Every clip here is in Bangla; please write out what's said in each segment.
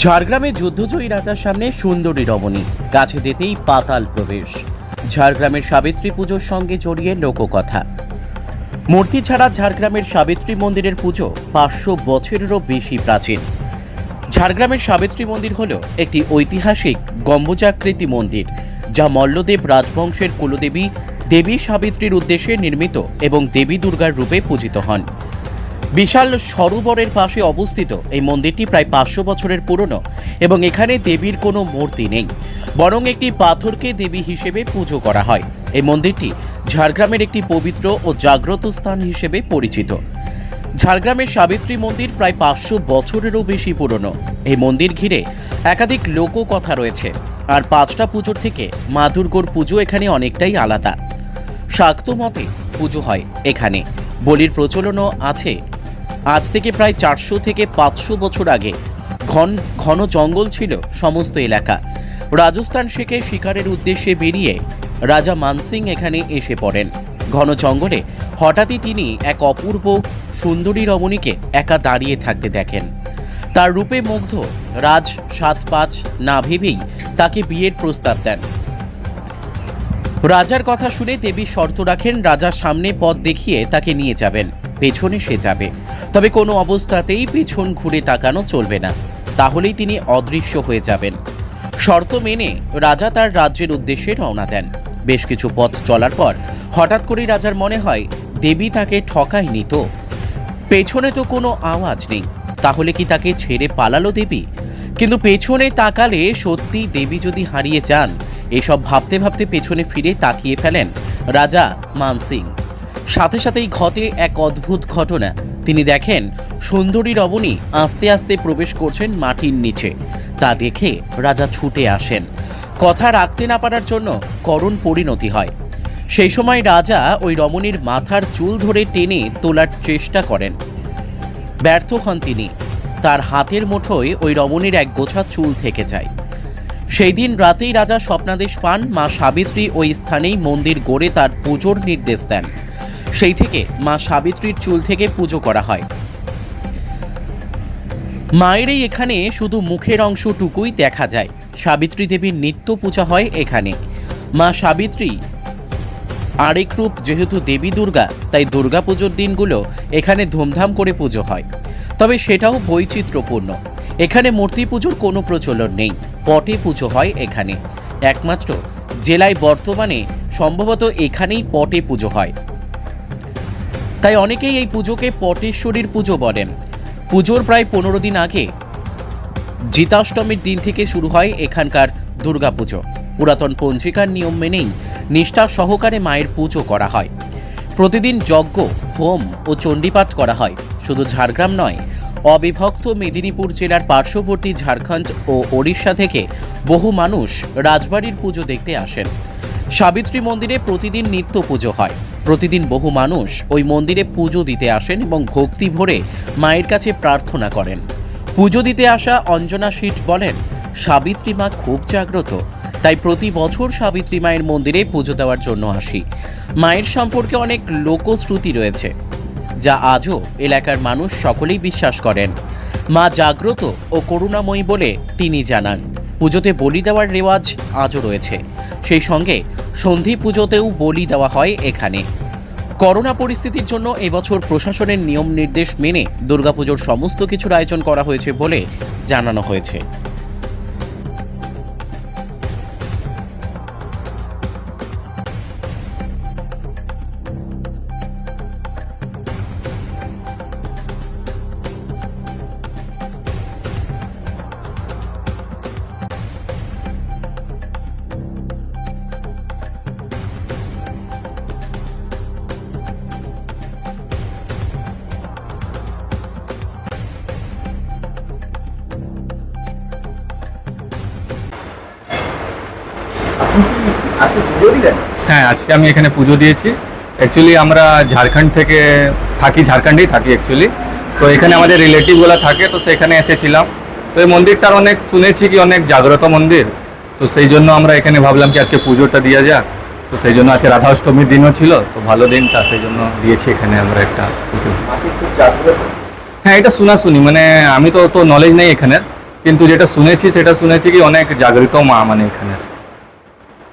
ঝাড়গ্রামে যুদ্ধজয়ী রাজার সামনে সুন্দরী রমণী কাছে দিতেই পাতাল প্রবেশ। ঝাড়গ্রামের সাবিত্রী পুজোর সঙ্গে জড়িয়ে লোককথা। মূর্তি ছাড়া ঝাড়গ্রামের সাবিত্রী মন্দিরের পুজো পাঁচশো বছরেরও বেশি প্রাচীন। ঝাড়গ্রামের সাবিত্রী মন্দির হল একটি ঐতিহাসিক গম্বুজাকৃতি মন্দির, যা মল্লদেব রাজবংশের কুলদেবী দেবী সাবিত্রীর উদ্দেশ্যে নির্মিত এবং দেবী দুর্গার রূপে পূজিত হন। বিশাল সরোবরের পাশে অবস্থিত এই মন্দিরটি প্রায় পাঁচশো বছরের পুরনো এবং এখানে দেবীর কোনো মূর্তি নেই। বরং একটি পাথরকে দেবী হিসেবে পুজো করা হয়। এই মন্দিরটি ঝাড়গ্রামের একটি পবিত্র ও জাগ্রত স্থান হিসেবে পরিচিত। ঝাড়গ্রামের সাবিত্রী মন্দির প্রায় পাঁচশো বছরেরও বেশি পুরনো। এই মন্দির ঘিরে একাধিক লোককথা রয়েছে। আর পাঁচটা পুজোর থেকে মা দুর্গোর পুজো এখানে অনেকটাই আলাদা। শাক্ত মতে পুজো হয় এখানে। বলির প্রচলনও আছে আজ থেকে প্রায় চারশো থেকে পাঁচশো বছর আগে ঘন ঘন জঙ্গল ছিল সমস্ত এলাকা। রাজস্থান শেখে শিকারের উদ্দেশ্যে বেরিয়ে রাজা মানসিং এখানে এসে পড়েন। ঘন জঙ্গলে হঠাৎই তিনি এক অপূর্ব সুন্দরী রমণীকে একা দাঁড়িয়ে থাকতে দেখেন। তার রূপে মুগ্ধ রাজ সাত পাঁচ না ভেবেই তাকে বিয়ের প্রস্তাব দেন। রাজার কথা শুনে দেবী শর্ত রাখেন, রাজার সামনে পথ দেখিয়ে তাকে নিয়ে যাবেন। পেছনে সে যাবে। তবে কোনো অবস্থাতেই পেছন ঘুরে তাকানো চলবে না। তাহলেই তিনি অদৃশ্য হয়ে যাবেন। শর্ত মেনে রাজা তার রাজ্যের উদ্দেশ্যে রওনা দেন। বেশ কিছু পথ চলার পর হঠাৎ করেই রাজার মনে হয়, দেবী তাকে ঠকায়নি তো। পেছনে তো কোনো আওয়াজ নেই। তাহলে কি তাকে ছেড়ে পালালো দেবী? কিন্তু পেছনে তাকালে সত্যি দেবী যদি হারিয়ে যান, এসব ভাবতে ভাবতে পেছনে ফিরে তাকিয়ে ফেলেন রাজা মানসিং সাথে সাথেই ঘটে এক অদ্ভুত ঘটনা। তিনি দেখেন, সুন্দরী রমণী আস্তে আস্তে প্রবেশ করছেন মাটির নিচে। তা দেখে রাজা ছুটে আসেন। কথা রাখতে না পারার জন্য করুণ পরিণতি হয়। সেই সময় রাজা ওই রমণীর মাথার চুল ধরে টেনে তোলার চেষ্টা করেন। ব্যর্থ হন তিনি। তার হাতের মুঠোয় ওই রমণীর এক গোছা চুল থেকে যায়। সেই দিন রাতেই রাজা স্বপ্নাদেশ পান মা সাবিত্রী ওই স্থানেই মন্দির গড়ে তার পুজোর নির্দেশ দেন। সেই থেকে মা সাবিত্রীর চুল থেকে পুজো করা হয়। মায়েরই এখানে শুধু মুখের অংশটুকুই দেখা যায়। সাবিত্রী দেবীর নিত্য পূজা হয় এখানে। মা সাবিত্রী আরেক রূপ যেহেতু দেবী দুর্গা, তাই দুর্গা পুজোর দিনগুলো এখানে ধুমধাম করে পুজো হয়। তবে সেটাও বৈচিত্র্যপূর্ণ। এখানে মূর্তি পুজোর কোনো প্রচলন নেই। পটে পুজো হয় এখানে। একমাত্র জেলায় বর্তমানে সম্ভবত এখানেই পটে পুজো হয়। তাই অনেকেই এই পুজোকে পটেশ্বরীর পুজো বলেন পুজোর প্রায় পনেরো দিন আগে জিতাষ্টমীর দিন থেকে শুরু হয় এখানকার দুর্গাপুজো। পুরাতন পঞ্জিকার নিয়ম মেনেই নিষ্ঠা সহকারে মায়ের পুজো করা হয়। প্রতিদিন যজ্ঞ, হোম ও চণ্ডীপাঠ করা হয়। শুধু ঝাড়গ্রাম নয়, অবিভক্ত মেদিনীপুর জেলার পার্শ্ববর্তী ঝাড়খণ্ড ও ওড়িশা থেকে বহু মানুষ রাজবাড়ির পুজো দেখতে আসেন। সাবিত্রী মন্দিরে প্রতিদিন নিত্য পুজো হয়। প্রতিদিন বহু মানুষ ওই মন্দিরে পুজো দিতে আসেন এবং ভক্তি ভরে মায়ের কাছে প্রার্থনা করেন। পুজো দিতে আসা অঞ্জনা শীট বলেন, সাবিত্রী মা খুব জাগ্রত, তাই প্রতি বছর সাবিত্রী মায়ের মন্দিরে পুজো দেওয়ার জন্য আসি। মায়ের সম্পর্কে অনেক লোকশ্রুতি রয়েছে, যা আজও এলাকার মানুষ সকলেই বিশ্বাস করেন। মা জাগ্রত ও করুণাময়ী বলে তিনি জানান। পুজোতে বলি দেওয়ার রেওয়াজ আজও রয়েছে। সেই সঙ্গে সন্ধি পুজোতেও বলি দেওয়া হয় এখানে। করোনা পরিস্থিতির জন্য এবছর প্রশাসনের নিয়ম নির্দেশ মেনে দুর্গাপুজোর সমস্ত কিছুর আয়োজন করা হয়েছে বলে জানানো হয়েছে। হ্যাঁ আজকে আমি এখানে পুজো দিয়েছি। অ্যাকচুয়ালি আমরা ঝাড়খণ্ড থেকে থাকি, ঝাড়খণ্ডেই থাকি অ্যাকচুয়ালি তো এখানে আমাদের রিলেটিভগুলো থাকে, তো সেখানে এসেছিলাম। তো এই মন্দিরটার অনেক শুনেছি কি, অনেক জাগ্রত মন্দির। তো সেই জন্য আমরা এখানে ভাবলাম কি আজকে পুজোটা দিয়ে যাক। তো সেই জন্য আজকে রাধা অষ্টমীর দিনও ছিল, তো ভালো দিনটা, সেই জন্য দিয়েছি এখানে আমরা একটা পুজো। জাগ্রত হ্যাঁ এটা শোনা শুনি মানে আমি তো তো নলেজ নেই এখানে কিন্তু যেটা শুনেছি, সেটা শুনেছি কি অনেক জাগৃত মা মানে এখানে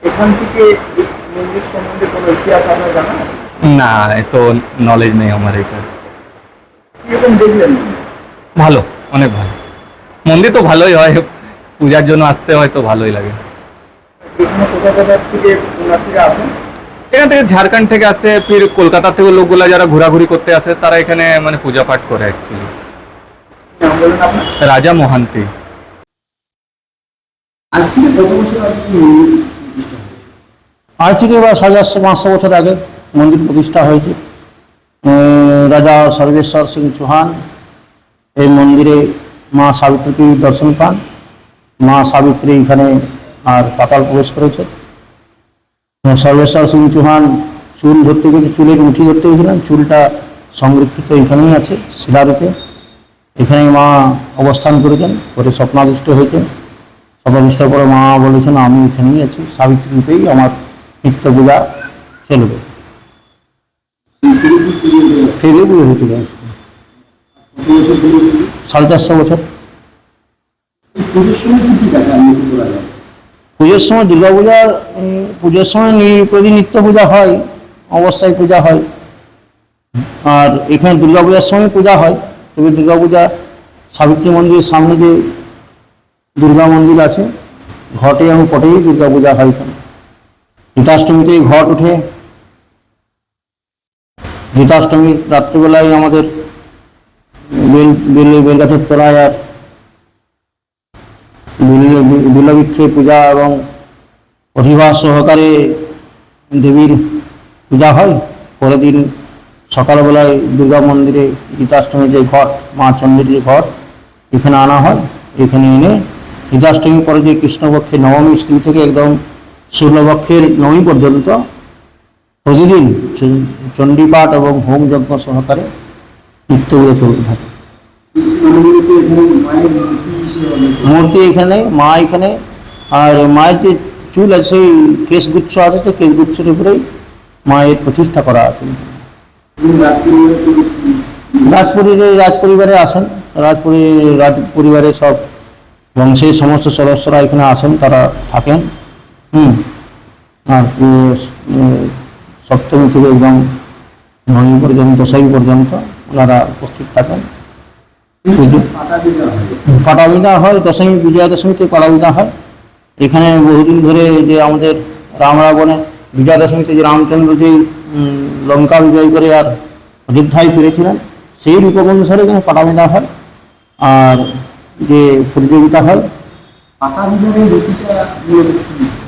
এখান থেকে এই মন্দির সম্বন্ধে কোনো ইতিহাস আপনার জানা আছে? না এত নলেজ নেই আমার এটা। কীরকম দেখলেন? ভালো অনেক ভালো। মন্দির তো ভালোই হয় পূজার জন্য আসতে হয় তো ভালোই লাগে। এখানে কোথা কোথা থেকে আসেন? এখান থেকে ঝাড়খণ্ড থেকে আসে ফির কলকাতা থেকে লোকগুলা যারা ঘোরাঘুরি করতে আসে তারা এখানে মানে পূজা পাঠ করে অ্যাকচুয়ালি রাজা মোহান্তি। আজ থেকে কত বছর আগে কি মন্দির প্রতিষ্ঠা হলো? আজ থেকে বা সাড়ে পাঁচশো বছর আগে মন্দির প্রতিষ্ঠা হয়েছে। রাজা সর্বেশ্বর সিং চৌহান এই মন্দিরে মা সাবিত্রীকে দর্শন পান। মা সাবিত্রী এখানে আর পাতাল প্রবেশ করেছে। সর্বেশ্বর সিং চৌহান চুল ধরতে গেছে চুলের মুঠি ধরতে গেছিলেন চুলটা সংরক্ষিত এখানেই আছে শিলারূপে এখানে মা অবস্থান করেছেন করে স্বপ্নাদিষ্ট হয়েছেন। স্বপ্নাদিষ্টের পরে মা বলেছেন, আমি এখানেই আছি। সাবিত্রী রূপেই আমার নিত্য পূজা চলবে। ফেরে হয়েছিল? সাড়ে চারশো বছর। পুজোর সময় পুজোর দুর্গা পূজা পুজোর সময় প্রতি নিত্য পূজা হয় অবস্থায় পূজা হয়। আর এখানে দুর্গা পূজার সময় পূজা হয়। তবে দুর্গা পূজা সাবিত্রী মন্দিরের সামনে যে দুর্গা মন্দির আছে ঘটে এবং পটেই দুর্গা পূজা হয় এখানে। গীতাষ্টমীতে ঘট ওঠে। গীতাষ্টমীর রাত্রিবেলায় আমাদের বেল বেল বেলগাছের তোলায় আর বিলবৃক্ষে পূজা এবং অধিবাস সহকারে দেবীর পূজা হয়। পরের দিন সকালবেলায় দুর্গা মন্দিরে গীতাষ্টমীর যে ঘট, মা চণ্ডীর যে ঘট, এখানে আনা হয়। এখানে এনে গীতাষ্টমী পরে যে কৃষ্ণপক্ষে নবমী স্ত্রী থেকে একদম শুক্লপক্ষের নবমী পর্যন্ত প্রতিদিন চণ্ডীপাঠ এবং হোম যজ্ঞ সহকারে নিত্য পুজো চলতে থাকে। মূর্তি এখানে, মা এখানে, আর মায়ের যে চুল আছে, সেই কেশগুচ্ছ আছে, সেই কেশগুচ্ছের উপরেই মায়ের প্রতিষ্ঠা করা আছে। তো রাজপরিবারে রাজ পরিবারে আসেন রাজপরি রাজ পরিবারে সব বংশের সমস্ত সদস্যরা এখানে আসেন, তারা থাকেন। হুম। আর সপ্তমী থেকে একদম নবমী পর্যন্ত দশমী পর্যন্ত ওনারা উপস্থিত থাকেন। পুজো পাতা হয় হয় দশমী বিজয়া দশমীতে পাটাবিদা হয়। এখানে বহুদিন ধরে যে আমাদের রাম রাবণের বিজয়া দশমীতে যে রামচন্দ্র যে লঙ্কা বিজয় করে আর অযোধ্যায় ফিরেছিলেন সেই রূপক অনুসারে এখানে পাটা পাটাবিদা হয়। আর যে প্রতিযোগিতা হয়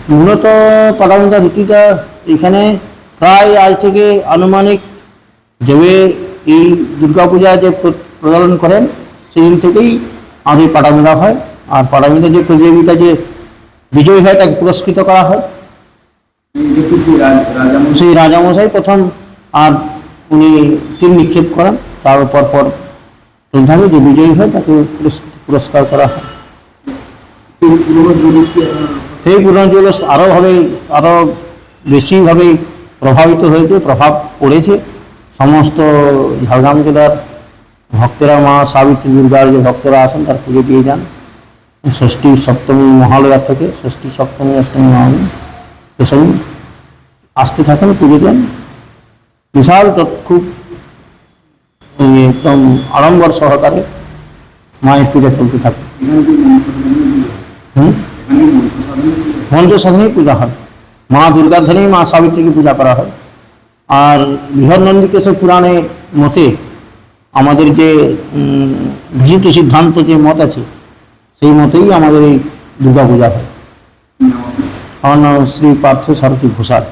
মূলত কি? মূলত এখানে প্রায় আজ থেকে আনুমানিক যেভাবে এই দুর্গাপূজা যে প্র- প্রচলন করেন, সেদিন থেকেই আমাদের পাটামিদা হয়। আর পাটামিদা যে প্রতিযোগিতা যে বিজয়ী হয়, তাকে পুরস্কৃত করা হয়। সেই রাজামশাই প্রথম আর উনি তীর নিক্ষেপ করেন। তার পর পর শ্রদ্ধাকে যে বিজয়ী হয়, তাকে পুরস্কার করা হয়। সেই সেই আরোভাবে আরও বেশিভাবে প্রভাবিত হয়েছে, প্রভাব পড়েছে। সমস্ত ঝাড়গ্রাম জেলার ভক্তরা, মা সাবিত্রী দুর্গার যে ভক্তরা আসেন তার পুজো দিয়ে যান। ষষ্ঠী সপ্তমী মহালয়া থেকে, ষষ্ঠী সপ্তমী, অষ্টমী, নবমী এসব আসতে থাকেন, পুজো দেন। বিশাল খুব একদম আড়ম্বর সহকারে মায়ের পূজা চলতে থাকে। হুম এখানে মন্ত্র সাধনা হয়। মন্ত্র সাধনেই পূজা হয়। মা দুর্গার ধারেই মা সাবিত্রীকে পূজা করা হয়। আর বৃহৎ নন্দিকেশ্বর পুরাণের মতে আমাদের যে উম, সিদ্ধান্ত যে মত আছে সেই মতেই আমাদের এই দুর্গা পূজা হয়। আমার শ্রী পার্থ সারথী ঘোষাল।